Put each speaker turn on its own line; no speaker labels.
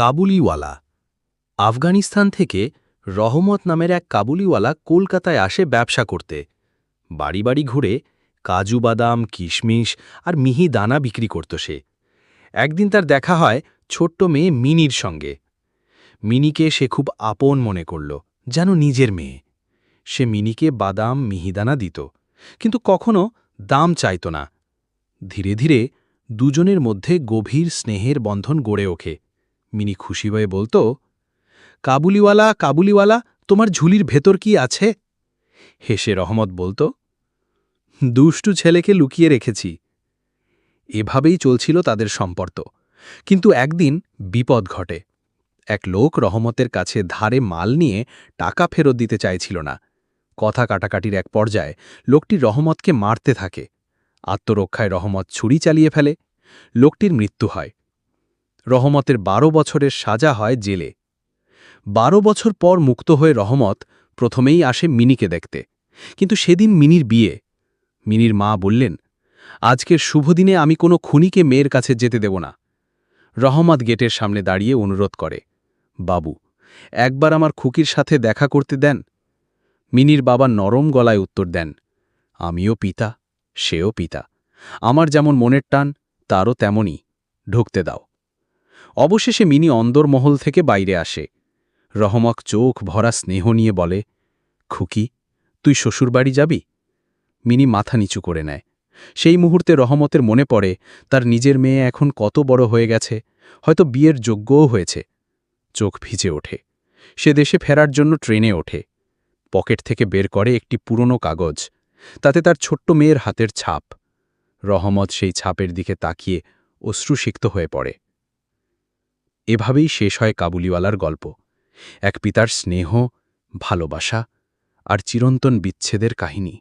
কাবুলিওয়ালা। আফগানিস্তান থেকে রহমত নামের এক কাবুলিওয়ালা কলকাতায় আসে ব্যবসা করতে। বাড়ি বাড়ি ঘুরে কাজু বাদাম, কিশমিশ আর মিহি দানা বিক্রি করত সে। একদিন তার দেখা হয় ছোট্ট মেয়ে মিনির সঙ্গে। মিনিকে সে খুব আপন মনে করল, যেন নিজের মেয়ে। সে মিনিকে বাদাম মিহিদানা দিত, কিন্তু কখনো দাম চাইত না। ধীরে ধীরে দুজনের মধ্যে গভীর স্নেহের বন্ধন গড়ে ওঠে। মিনি খুশি হয়ে বলতো, কাবুলিওয়ালা কাবুলিওয়ালা, তোমার ঝুলির ভেতর কি আছে? হেসে রহমত বলতো, দুষ্টু ছেলেকে লুকিয়ে রেখেছি। এভাবেই চলছিল তাদের সম্পর্ক। কিন্তু একদিন বিপদ ঘটে। এক লোক রহমতের কাছে ধারে মাল নিয়ে টাকা ফেরত দিতে চাইছিল না। কথা কাটাকাটির এক পর্যায়ে লোকটি রহমতকে মারতে থাকে। আত্মরক্ষায় রহমত ছুরি চালিয়ে ফেলে। লোকটির মৃত্যু হয়। রহমতের বারো বছরের সাজা হয় জেলে। বারো বছর পর মুক্ত হয়ে রহমত প্রথমেই আসে মিনিকে দেখতে। কিন্তু সেদিন মিনির বিয়ে। মিনির মা বললেন, আজকের শুভ দিনে আমি কোনো খুনিকে মেয়ের কাছে যেতে দেব না। রহমত গেটের সামনে দাঁড়িয়ে অনুরোধ করে, বাবু, একবার আমার খুকির সাথে দেখা করতে দেন। মিনির বাবা নরম গলায় উত্তর দেন, আমিও পিতা, সেও পিতা। আমার যেমন মনের টান, তারও তেমনই। ঢুকতে দাও। অবশেষে মিনি অন্দরমহল থেকে বাইরে আসে। রহমক চোখ ভরা স্নেহ নিয়ে বলে, খুকি, তুই শ্বশুরবাড়ি যাবি? মিনি মাথা নিচু করে নেয়। সেই মুহূর্তে রহমতের মনে পড়ে, তার নিজের মেয়ে এখন কত বড় হয়ে গেছে, হয়তো বিয়ের যোগ্যও হয়েছে। চোখ ভিজে ওঠে। সে দেশে ফেরার জন্য ট্রেনে ওঠে। পকেট থেকে বের করে একটি পুরনো কাগজ। তাতে তার ছোট্ট মেয়ের হাতের ছাপ। রহমত সেই ছাপের দিকে তাকিয়ে অশ্রুসিক্ত হয়ে পড়ে। এভাবেই শেষ হয় কাবুলিওয়ালার গল্প। এক পিতার স্নেহ ভালোবাসা আর চিরন্তন বিচ্ছেদের কাহিনী।